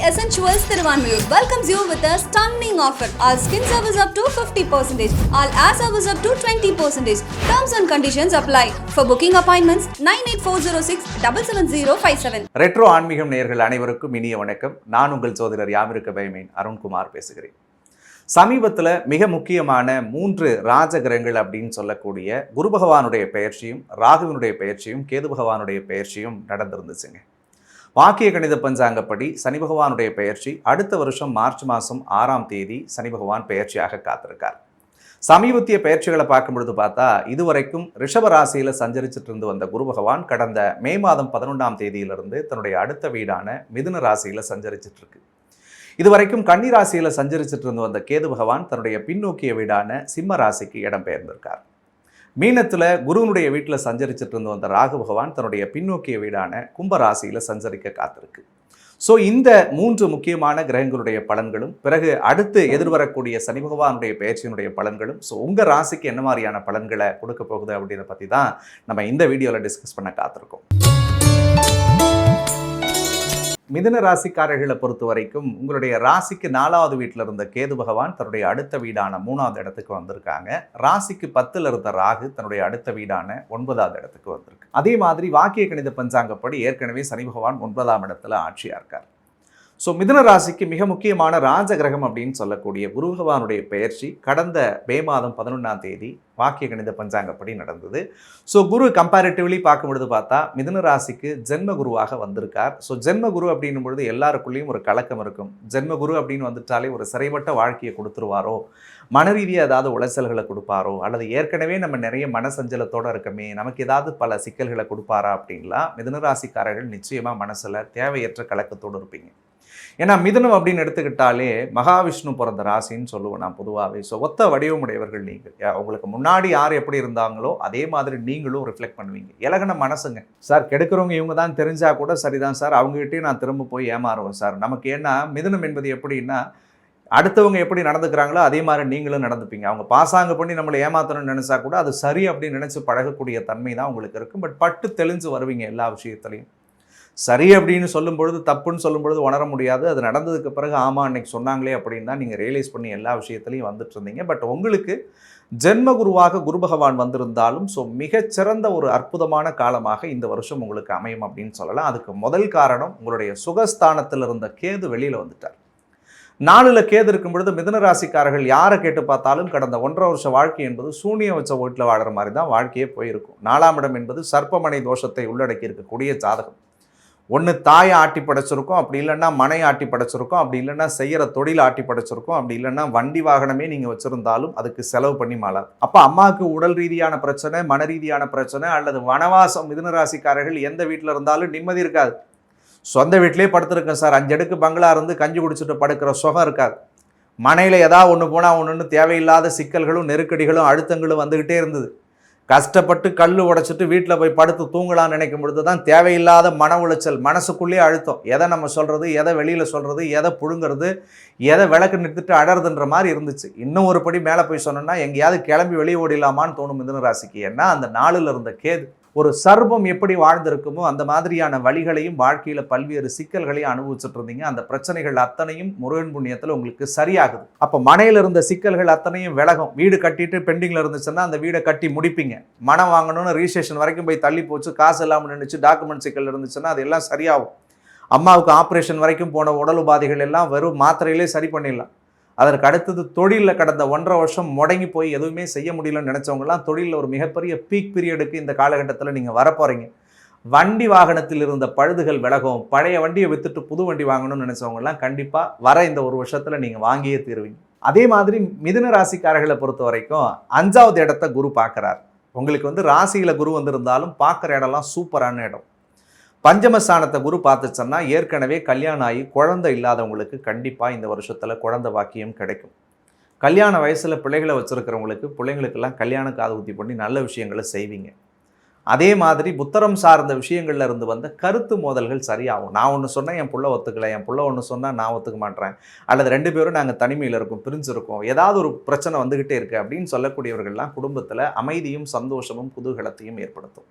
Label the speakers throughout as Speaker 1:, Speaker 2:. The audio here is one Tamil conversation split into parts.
Speaker 1: Essentials Thiruvanmiyur welcomes you with a stunning offer. All skin service up to 50%, all air service up to 20%. Terms and conditions apply. For booking appointments, 98406 77057.
Speaker 2: Retro ஆன்மீகம் நேயர்கள் அனைவருக்கும் இனிய வணக்கம் நான் உங்கள் சோதரர் யாமிருக்க பயமேன் அருண்குமார் பேசுகிறேன் சமீபத்தில் மிக முக்கியமான மூன்று ராஜகிரகங்கள் அப்படின்னு சொல்லக்கூடிய குரு பகவானுடைய பெயர்ச்சியும் ராகுவினுடைய பெயர்ச்சியும் கேது பகவானுடைய பெயர்ச்சியும் நடந்திருந்துச்சுங்க வாக்கிய கணித பஞ்சாங்கப்படி சனி பகவானுடைய பெயர்ச்சி அடுத்த வருஷம் மார்ச் மாதம் ஆறாம் தேதி சனி பகவான் பெயர்ச்சியாக காத்திருக்கார். சமீபத்திய பெயர்ச்சிகளை பார்க்கும் பொழுது பார்த்தா இதுவரைக்கும் ரிஷப ராசியில் சஞ்சரிச்சிட்டு இருந்து வந்த குரு பகவான் கடந்த மே மாதம் பதினொன்றாம் தேதியிலிருந்து தன்னுடைய அடுத்த வீடான மிதுன ராசியில் சஞ்சரிச்சிட்டு இருக்கு. இதுவரைக்கும் கன்னி ராசியில் சஞ்சரிச்சிட்டு இருந்து வந்த கேது பகவான் தன்னுடைய பின்னோக்கிய வீடான சிம்ம ராசிக்கு இடம்பெயர்ந்திருக்கார். மீனத்தில் குருவனுடைய வீட்டில் சஞ்சரிச்சுட்டு இருந்து வந்த ராகு பகவான் தன்னுடைய பின்னோக்கிய வீடான கும்பராசியில் சஞ்சரிக்க காத்திருக்கு. ஸோ இந்த மூன்று முக்கியமான கிரகங்களுடைய பலன்களும் பிறகு அடுத்து எதிர்வரக்கூடிய சனி பகவானுடைய பயிற்சியினுடைய பலன்களும் ஸோ உங்கள் ராசிக்கு என்ன மாதிரியான பலன்களை கொடுக்க போகுது அப்படின்றத பற்றி தான் நம்ம இந்த வீடியோவில் டிஸ்கஸ் பண்ண காத்திருக்கோம். மிதுன ராசிக்காரர்களை பொறுத்த வரைக்கும் உங்களுடைய ராசிக்கு நாலாவது வீட்டில் இருந்த கேது பகவான் தன்னுடைய அடுத்த வீடான மூணாவது இடத்துக்கு வந்திருக்காங்க. ராசிக்கு பத்தில் இருந்த ராகு தன்னுடைய அடுத்த வீடான ஒன்பதாவது இடத்துக்கு வந்திருக்கு. அதே மாதிரி வாக்கிய கணித பஞ்சாங்கப்படி ஏற்கனவே சனி பகவான் ஒன்பதாம் இடத்துல ஆட்சியாக இருக்கார். ஸோ மிதுன ராசிக்கு மிக முக்கியமான ராஜகிரகம் அப்படின்னு சொல்லக்கூடிய குரு பகவானுடைய பெயர்ச்சி கடந்த மே மாதம் பதினொன்றாம் தேதி வாக்கிய கணித பஞ்சாங்கப்படி நடந்தது. ஸோ குரு கம்பேரிட்டிவ்லி பார்க்கும் பொழுது பார்த்தா மிதுன ராசிக்கு ஜென்ம குருவாக வந்திருக்கார். ஸோ ஜென்ம குரு அப்படின்னும் பொழுது எல்லாருக்குள்ளேயும் ஒரு கலக்கம் இருக்கும். ஜென்ம குரு அப்படின்னு வந்துட்டாலே ஒரு சிறைப்பட்ட வாழ்க்கையை கொடுத்துருவாரோ? மன ரீதியாக ஏதாவது உளைச்சல்களை கொடுப்பாரோ? அல்லது ஏற்கனவே நம்ம நிறைய மனசஞ்சலத்தோடு இருக்கமே நமக்கு ஏதாவது பல சிக்கல்களை கொடுப்பாரா அப்படின்லாம் மிதுன ராசிக்காரர்கள் நிச்சயமாக மனசில் தேவையற்ற கலக்கத்தோடு இருப்பீங்க. ஏன்னா மிதுனம் அப்படின்னு எடுத்துக்கிட்டாலே மகாவிஷ்ணு பிறந்த ராசின்னு சொல்லுவேன் நான் பொதுவாகவே ஸோ ஒத்த வடிவமுடையவர்கள் நீங்கள். யா- உங்களுக்கு முன்னாடி யார் எப்படி இருந்தாங்களோ அதே மாதிரி நீங்களும் ரிஃப்ளெக்ட் பண்ணுவீங்க. இலகன மனசுங்க. சார் கெடுக்கிறவங்க இவங்க தான் தெரிஞ்சால் கூட சரிதான் சார். அவங்ககிட்டயே நான் திரும்ப போய் ஏமாறுவேன் சார். நமக்கு ஏன்னா மிதனம் என்பது எப்படின்னா அடுத்தவங்க எப்படி நடந்துக்கிறாங்களோ அதே மாதிரி நீங்களும் நடந்துப்பீங்க. அவங்க பாசாங்க பண்ணி நம்மளை ஏமாத்தணும்னு நினச்சா கூட அது சரி அப்படின்னு நினச்சி பழகக்கூடிய தன்மை தான் உங்களுக்கு இருக்கும். பட் பட்டு தெளிஞ்சு வருவீங்க எல்லா விஷயத்துலையும். சரி அப்படின்னு சொல்லும் பொழுது தப்புன்னு சொல்லும் பொழுது உணர முடியாது. அது நடந்ததுக்கு பிறகு ஆமாம் அன்னைக்கு சொன்னாங்களே அப்படின்னு தான் நீங்கள் ரியலைஸ் பண்ணி எல்லா விஷயத்துலையும் வந்துட்டு இருந்தீங்க. பட் உங்களுக்கு ஜென்ம குருவாக குரு பகவான் வந்திருந்தாலும் ஸோ மிகச்சிறந்த ஒரு அற்புதமான காலமாக இந்த வருஷம் உங்களுக்கு அமையும் அப்படின்னு சொல்லலாம். அதுக்கு முதல் காரணம் உங்களுடைய சுகஸ்தானத்தில் இருந்த கேது வெளியில் வந்துட்டார். நாலுல கேது இருக்கும் பொழுது மிதனராசிக்காரர்கள் யாரை கேட்டு பார்த்தாலும் கடந்த ஒன்றரை வருஷ வாழ்க்கை என்பது சூனியம் வச்ச வீட்டில் வாழற மாதிரி தான் வாழ்க்கையே போயிருக்கும். நாலாம் இடம் என்பது சர்ப்பமனை தோஷத்தை உள்ளடக்கி இருக்கக்கூடிய ஜாதகம். ஒன்று தாயை ஆட்டி படைச்சிருக்கோம் அப்படி இல்லைன்னா மனை ஆட்டி படைச்சிருக்கோம் அப்படி இல்லைன்னா செய்கிற தொழில் ஆட்டி படைச்சிருக்கோம் அப்படி இல்லைன்னா வண்டி வாகனமே நீங்கள் வச்சுருந்தாலும் அதுக்கு செலவு பண்ணி மாளாது. அப்போ அம்மாவுக்கு உடல் ரீதியான பிரச்சனை மன ரீதியான பிரச்சனை அல்லது வனவாசம் மிதுன ராசிக்காரர்கள் எந்த வீட்டில் இருந்தாலும் நிம்மதி இருக்காது. சொந்த வீட்டிலே படுத்திருக்கேன் சார். அஞ்சு அடுக்கு பங்களா இருந்து கஞ்சி குடிச்சிட்டு படுக்கிற சுகம் இருக்காது. மனையில் ஏதாவது ஒன்று போனால் ஒன்று தேவையில்லாத சிக்கல்களும் நெருக்கடிகளும் அழுத்தங்களும் வந்துக்கிட்டே இருந்தது. கஷ்டப்பட்டு கல் உடைச்சிட்டு வீட்டில் போய் படுத்து தூங்கலாம்னு நினைக்கும் பொழுது தான் தேவையில்லாத மன உளைச்சல் மனசுக்குள்ளேயே அழுத்தம். எதை நம்ம சொல்கிறது எதை வெளியில் சொல்கிறது எதை புழுங்கிறது எதை விளக்கு நிறுத்திட்டு அடறதுன்ற மாதிரி இருந்துச்சு. இன்னும் ஒரு படி மேலே போய் சொன்னோன்னா எங்கேயாவது கிளம்பி வெளியே ஓடிடலாமான்னு தோணும் மிதன ராசிக்கு. ஏன்னா அந்த நாளில் இருந்த கேது ஒரு சர்வம் எப்படி வாழ்ந்திருக்குமோ அந்த மாதிரியான வழிகளையும் வாழ்க்கையில் பல்வேறு சிக்கல்களையும் அனுபவிச்சுட்டு இருந்தீங்க அந்த பிரச்சனைகள் அத்தனையும் முருகன் புண்ணியத்தில் உங்களுக்கு சரியாகுது. அப்போ மனையில் இருந்த சிக்கல்கள் அத்தனையும் விலகும். வீடு கட்டிட்டு பெண்டிங்கில் இருந்துச்சுன்னா அந்த வீடை கட்டி முடிப்பீங்க. மனம் வாங்கணும்னு ரிஜிஸ்ட்ரேஷன் வரைக்கும் போய் தள்ளி போச்சு. காசு இல்லாமல் நின்றுச்சு டாக்குமெண்ட் சிக்கல் இருந்துச்சுன்னா அது எல்லாம் சரியாகும். அம்மாவுக்கு ஆப்ரேஷன் வரைக்கும் போன உடல் உபாதைகள் எல்லாம் வெறும் மாத்திரையிலே சரி பண்ணிடலாம். அதற்கு அடுத்தது தொழிலில் கடந்த ஒன்றரை வருஷம் முடங்கி போய் எதுவுமே செய்ய முடியலன்னு நினச்சவங்கலாம் தொழிலில் ஒரு மிகப்பெரிய பீக் பீரியடுக்கு இந்த காலகட்டத்தில் நீங்கள் வரப்போகிறீங்க வண்டி வாகனத்தில் இருந்த பழுதுகள் விலகும். பழைய வண்டியை வித்துட்டு புது வண்டி வாங்கணும்னு நினச்சவங்கலாம் கண்டிப்பாக வர இந்த ஒரு வருஷத்தில் நீங்கள் வாங்கியே தீருவீங்க. அதே மாதிரி மிதுன ராசிக்காரர்களை பொறுத்த வரைக்கும் அஞ்சாவது இடத்த குரு பார்க்குறார். உங்களுக்கு வந்து ராசியில் குரு வந்திருந்தாலும் பார்க்குற இடம்லாம் சூப்பரான இடம். பஞ்சமஸ்தானத்தை குரு பார்த்துச்சோன்னா ஏற்கனவே கல்யாணம் ஆகி குழந்தை இல்லாதவங்களுக்கு கண்டிப்பாக இந்த வருஷத்தில் குழந்தை வாக்கியம் கிடைக்கும். கல்யாண வயசில் பிள்ளைகளை வச்சுருக்கிறவங்களுக்கு பிள்ளைங்களுக்கெல்லாம் கல்யாண காது ஊற்றி பண்ணி நல்ல விஷயங்களை செய்வீங்க. அதே மாதிரி புத்தரம் சார்ந்த விஷயங்கள்ல இருந்து வந்த கருத்து மோதல்கள் சரியாகும். நான் ஒன்று சொன்னால் என் புள்ள ஒத்துக்கல என் புள்ள ஒன்று சொன்னால் நான் ஒத்துக்க மாட்டேன் அல்லது ரெண்டு பேரும் நாங்கள் தனிமையில் இருக்கோம் பிரிஞ்சிருக்கோம் ஏதாவது ஒரு பிரச்சனை வந்துக்கிட்டே இருக்குது அப்படின்னு சொல்லக்கூடியவர்கள்லாம் குடும்பத்தில் அமைதியும் சந்தோஷமும் குதூகலத்தையும் ஏற்படுத்தும்.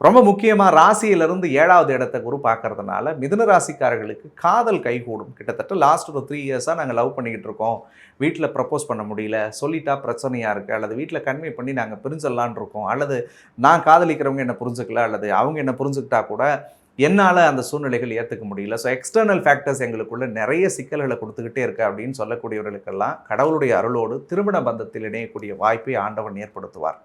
Speaker 2: ரொம்ப முக்கியமாக ராசியிலிருந்து ஏழாவது இடத்த குரு பார்க்கறதுனால மிதுன ராசிக்காரர்களுக்கு காதல் கைகூடும். கிட்டத்தட்ட லாஸ்ட் ஒரு த்ரீ இயர்ஸாக நாங்கள் லவ் பண்ணிக்கிட்டு இருக்கோம். வீட்டில் ப்ரப்போஸ் பண்ண முடியல. சொல்லிட்டா பிரச்சனையாக இருக்குது அல்லது வீட்டில் கன்வே பண்ணி நாங்கள் பிரிஞ்சிடலான் இருக்கோம். அல்லது நான் காதலிக்கிறவங்க என்னை புரிஞ்சுக்கல. அல்லது அவங்க என்ன புரிஞ்சுக்கிட்டா கூட என்னால் அந்த சூழ்நிலைகள் ஏற்றுக்க முடியல. ஸோ எக்ஸ்டர்னல் ஃபேக்டர்ஸ் எங்களுக்குள்ள நிறைய சிக்கல்களை கொடுத்துக்கிட்டே இருக்கு அப்படின்னு சொல்லக்கூடியவர்களுக்கெல்லாம் கடவுளுடைய அருளோடு திருமண பந்தத்தில் இணையக்கூடிய வாய்ப்பை ஆண்டவன் ஏற்படுத்துவார்.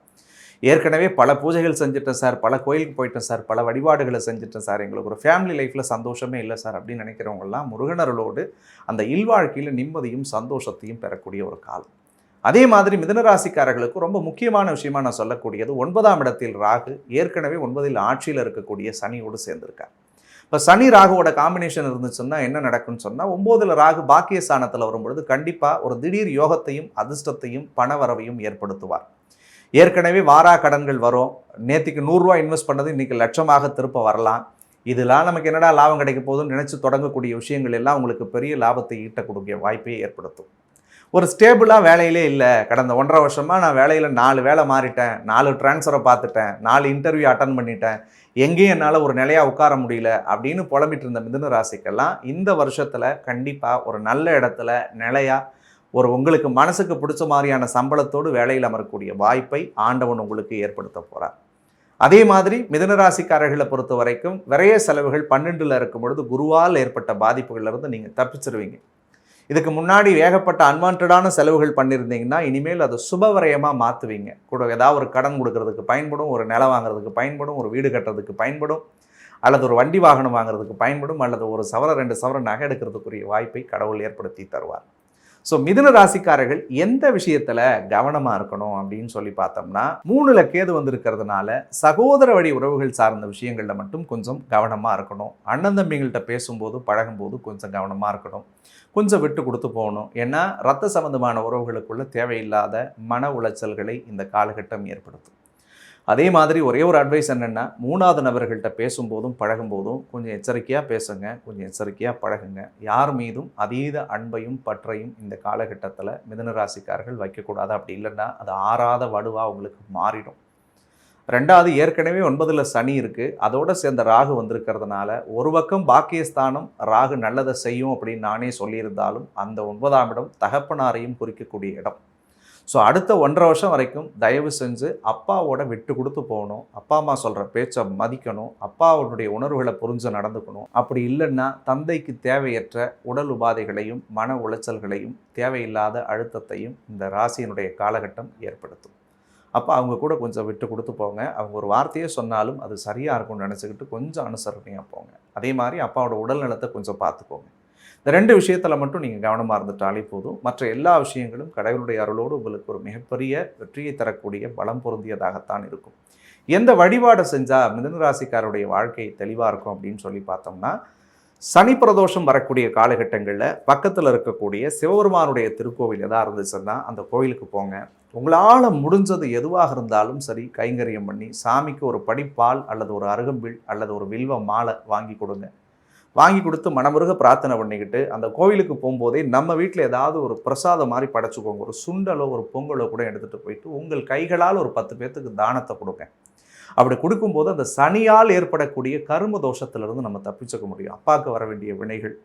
Speaker 2: ஏற்கனவே பல பூஜைகள் செஞ்சுட்டேன் சார் பல கோயிலுக்கு போயிட்டேன் சார் பல வழிபாடுகளை செஞ்சுட்டேன் சார். எங்களுக்கு ஒரு ஃபேமிலி லைஃப்பில் சந்தோஷமே இல்லை சார் அப்படின்னு நினைக்கிறவங்கெல்லாம் முருகனர்களோடு அந்த இல்வாழ்க்கையில் நிம்மதியும் சந்தோஷத்தையும் பெறக்கூடிய ஒரு காலம். அதே மாதிரி மிதனராசிக்காரர்களுக்கு ரொம்ப முக்கியமான விஷயமா நான் சொல்லக்கூடியது ஒன்பதாம் இடத்தில் ராகு ஏற்கனவே ஒன்பதில் ஆட்சியில் இருக்கக்கூடிய சனியோடு சேர்ந்திருக்கார். இப்போ சனி ராகுவோட காம்பினேஷன் இருந்துச்சுன்னா என்ன நடக்கும்னு சொன்னால் ஒம்போதில் ராகு பாக்கிய ஸ்தானத்தில் வரும்பொழுது கண்டிப்பாக ஒரு திடீர் யோகத்தையும் அதிர்ஷ்டத்தையும் பணவரவையும் ஏற்படுத்துவார். ஏற்கனவே வாரா கடன்கள் வரும். நேற்றுக்கு நூறுரூவா இன்வெஸ்ட் பண்ணது இன்றைக்கி லட்சமாக திருப்ப வரலாம். இதெல்லாம் நமக்கு என்னடா லாபம் கிடைக்க போகுதுன்னு நினச்சி தொடங்கக்கூடிய விஷயங்கள் எல்லாம் உங்களுக்கு பெரிய லாபத்தை ஈட்டக்கூடிய வாய்ப்பை ஏற்படுத்தும். ஒரு ஸ்டேபிளாக வேலையிலே இல்லை. கடந்த ஒன்றரை வருஷமாக நான் வேலையில் நாலு வேலை மாறிட்டேன். நாலு ட்ரான்ஸ்ஃபரை பார்த்துட்டேன். நாலு இன்டர்வியூ அட்டன் பண்ணிட்டேன். எங்கேயும் என்னால் ஒரு நிலையாக உட்கார முடியல அப்படின்னு புலம்பிட்டு இருந்த மிதுன ராசிக்கெல்லாம் இந்த வருஷத்தில் கண்டிப்பாக ஒரு நல்ல இடத்துல நிலையாக ஒரு உங்களுக்கு மனசுக்கு பிடிச்ச மாதிரியான சம்பளத்தோடு வேலையில் அமரக்கூடிய வாய்ப்பை ஆண்டவன் உங்களுக்கு ஏற்படுத்த போகிறார் அதே மாதிரி மிதனராசிக்காரர்களை பொறுத்த வரைக்கும் விரைய செலவுகள் பன்னெண்டில் இருக்கும் பொழுது குருவால் ஏற்பட்ட பாதிப்புகளிலிருந்து நீங்கள் தப்பிச்சிருவீங்க. இதுக்கு முன்னாடி ஏகப்பட்ட அன்வான்டான செலவுகள் பண்ணியிருந்தீங்கன்னா இனிமேல் அதை சுபவரயமாக மாற்றுவீங்க கூட ஏதாவது ஒரு கடன் கொடுக்கறதுக்கு பயன்படும் ஒரு நிலம் வாங்குறதுக்கு பயன்படும் ஒரு வீடு கட்டுறதுக்கு பயன்படும் அல்லது ஒரு வண்டி வாகனம் வாங்குறதுக்கு பயன்படும் அல்லது ஒரு சவர ரெண்டு சவர நகை எடுக்கிறதுக்குரிய வாய்ப்பை கடவுள் ஏற்படுத்தி தருவார். ஸோ மிதுன ராசிக்காரர்கள் எந்த விஷயத்தில் கவனமாக இருக்கணும் அப்படின்னு சொல்லி பார்த்தோம்னா மூணுல கேது வந்திருக்கிறதுனால சகோதர வழி உறவுகள் சார்ந்த விஷயங்களில் மட்டும் கொஞ்சம் கவனமாக இருக்கணும். அண்ணன் தம்பிங்கள்ட்ட பேசும்போது பழகும்போது கொஞ்சம் கவனமாக இருக்கணும். கொஞ்சம் விட்டு கொடுத்து போகணும். ஏன்னா ரத்த சம்பந்தமான உறவுகளுக்குள்ள தேவையில்லாத மன உளைச்சல்களை இந்த காலகட்டம் ஏற்படுத்தும். அதே மாதிரி ஒரே ஒரு அட்வைஸ் என்னென்னா மூணாவது நபர்கள்ட்ட பேசும்போதும் பழகும்போதும் கொஞ்சம் எச்சரிக்கையாக பேசுங்க கொஞ்சம் எச்சரிக்கையாக பழகுங்க. யார் மீதும் அதீத அன்பையும் பற்றையும் இந்த காலகட்டத்தில் மிதனராசிக்காரர்கள் வைக்கக்கூடாது. அப்படி இல்லைன்னா அது ஆறாத வடுவாக உங்களுக்கு மாறிடும். ரெண்டாவது ஏற்கனவே ஒன்பதில் சனி இருக்குது அதோடு சேர்ந்த ராகு வந்திருக்கிறதுனால ஒரு பக்கம் பாக்கியஸ்தானம் ராகு நல்லதை செய்யும் அப்படின்னு நானே சொல்லியிருந்தாலும் அந்த ஒன்பதாம் இடம் தகப்பனாரையும் குறிக்கக்கூடிய இடம். ஸோ அடுத்த ஒன்றரை வருஷம் வரைக்கும் தயவு செஞ்சு அப்பாவோட விட்டு கொடுத்து போகணும். அப்பா அம்மா சொல்கிற பேச்சை மதிக்கணும். அப்பாவுடைய உணர்வுகளை புரிஞ்சு நடந்துக்கணும். அப்படி இல்லைன்னா தந்தைக்கு தேவையற்ற உடல் உபாதைகளையும் மன உளைச்சல்களையும் தேவையில்லாத அழுத்தத்தையும் இந்த ராசியினுடைய காலகட்டம் ஏற்படுத்தும். அப்போ அவங்க கூட கொஞ்சம் விட்டு கொடுத்து போங்க. அவங்க ஒரு வார்த்தையே சொன்னாலும் அது சரியாக இருக்கும்னு நினச்சிக்கிட்டு கொஞ்சம் அனுசரணையாக போங்க. அதே மாதிரி அப்பாவோட உடல் நலத்தை கொஞ்சம் பார்த்துக்கோங்க. இந்த ரெண்டு விஷயத்தில் மட்டும் நீங்கள் கவனமாக இருந்துட்டாலே போதும். மற்ற எல்லா விஷயங்களும் கடவுளுடைய அருளோடு உங்களுக்கு ஒரு மிகப்பெரிய வெற்றியை தரக்கூடிய பலம் பொருந்தியதாகத்தான் இருக்கும். எந்த வழிபாடை செஞ்சால் மிதனராசிக்காருடைய வாழ்க்கை தெளிவாக இருக்கும் அப்படின்னு சொல்லி பார்த்தோம்னா சனி பிரதோஷம் வரக்கூடிய காலகட்டங்களில் பக்கத்தில் இருக்கக்கூடிய சிவபெருமானுடைய திருக்கோவில் எதாக இருந்துச்சுன்னா அந்த கோயிலுக்கு போங்க. உங்களால் முடிஞ்சது எதுவாக இருந்தாலும் சரி கைங்கரியம் பண்ணி சாமிக்கு ஒரு படிப்பால் அல்லது ஒரு அருகம்பில் அல்லது ஒரு வில்வ மாலை வாங்கி கொடுங்க. வாங்கி கொடுத்து மனமுருக பிரார்த்தனை பண்ணிக்கிட்டு அந்த கோவிலுக்கு போகும்போதே நம்ம வீட்டில் ஏதாவது ஒரு பிரசாதம் மாதிரி படைச்சிக்கோங்க. ஒரு சுண்டலோ ஒரு பொங்கலோ கூட எடுத்துகிட்டு போயிட்டு உங்கள் கைகளால் ஒரு பத்து பேர்த்துக்கு தானத்தை கொடுங்க. அப்படி கொடுக்கும்போது அந்த சனியால் ஏற்படக்கூடிய கரும தோஷத்திலிருந்து நம்ம தப்பிச்சுக்க முடியும். அப்பாவுக்கு வர வேண்டிய வினைகள்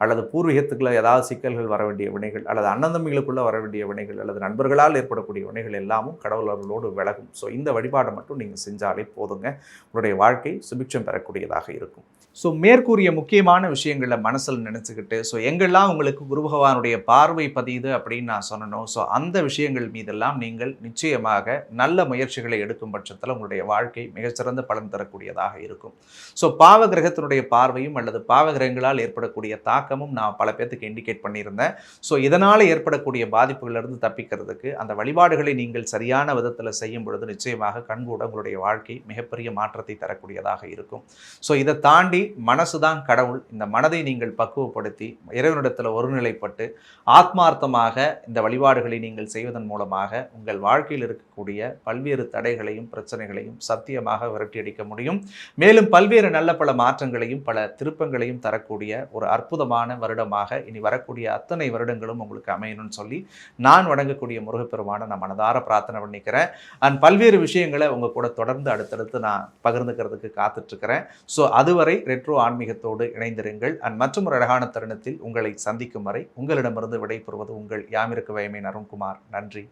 Speaker 2: அல்லது பூர்வீகத்துக்குள்ள ஏதாவது சிக்கல்கள் வர வேண்டிய வினைகள் அல்லது அண்ணந்தம்பிகளுக்குள்ளே வர வேண்டிய வினைகள் அல்லது நண்பர்களால் ஏற்படக்கூடிய வினைகள் எல்லாமும் கடவுள் விலகும். ஸோ இந்த வழிபாடை மட்டும் நீங்கள் செஞ்சாலே போதுங்க. உங்களுடைய வாழ்க்கை சுபிட்சம் பெறக்கூடியதாக இருக்கும். ஸோ மேற்கூறிய முக்கியமான விஷயங்களை மனசில் நினச்சிக்கிட்டு ஸோ எங்கெல்லாம் உங்களுக்கு குரு பகவானுடைய பார்வை பதியுது அப்படின்னு நான் சொன்னணும் ஸோ அந்த விஷயங்கள் மீதெல்லாம் நீங்கள் நிச்சயமாக நல்ல முயற்சிகளை எடுக்கும் பட்சத்தில் உங்களுடைய வாழ்க்கை மிகச்சிறந்த பலன் தரக்கூடியதாக இருக்கும். ஸோ பாவ கிரகத்தினுடைய பார்வையும் அல்லது பாவ கிரகங்களால் ஏற்படக்கூடிய தாக்கமும் நான் பல பேர்த்துக்கு இண்டிகேட் பண்ணியிருந்தேன். ஸோ இதனால் ஏற்படக்கூடிய பாதிப்புகளிலிருந்து தப்பிக்கிறதுக்கு அந்த வழிபாடுகளை நீங்கள் சரியான விதத்தில் செய்யும் பொழுது நிச்சயமாக கண்கூட உங்களுடைய வாழ்க்கை மிகப்பெரிய மாற்றத்தை தரக்கூடியதாக இருக்கும். ஸோ இதை தாண்டி மனசு தான் கடவுள். இந்த மனதை நீங்கள் பக்குவப்படுத்தி இறைவனிடத்தில் ஒருநிலைப்பட்டு ஆத்மார்த்தமாக இந்த வழிபாடுகளை நீங்கள் செய்வதன் மூலமாக உங்கள் வாழ்க்கையில் இருக்கக்கூடிய பல்வேறு தடைகளையும் பிரச்சனைகளையும் சத்தியமாக விரட்டியடிக்க முடியும். மேலும் பல்வேறு நல்ல பல மாற்றங்களையும் பல திருப்பங்களையும் தரக்கூடிய ஒரு அற்புதமான அற்புதமான வருடமாக இனி வரக்கூடிய அத்தனை வருடங்களும் உங்களுக்கு அமையணும்னு சொல்லி நான் வணங்கக்கூடிய முருகப்பெருமான நான் மனதார பிரார்த்தனை பண்ணிக்கிறேன். அண்ட் பல்வேறு விஷயங்களை உங்கள் கூட தொடர்ந்து அடுத்தடுத்து நான் பகிர்ந்துக்கிறதுக்கு காத்துட்ருக்கிறேன். ஸோ அதுவரை ரெட்ரோ ஆன்மீகத்தோடு இணைந்திருங்கள். அண்ட் மற்றும் ஒரு அழகான தருணத்தில் உங்களை சந்திக்கும் வரை உங்களிடமிருந்து விடைபெறுவது உங்கள் யாமிருக்கு வயமை அருண்குமார். நன்றி.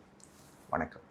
Speaker 2: வணக்கம்.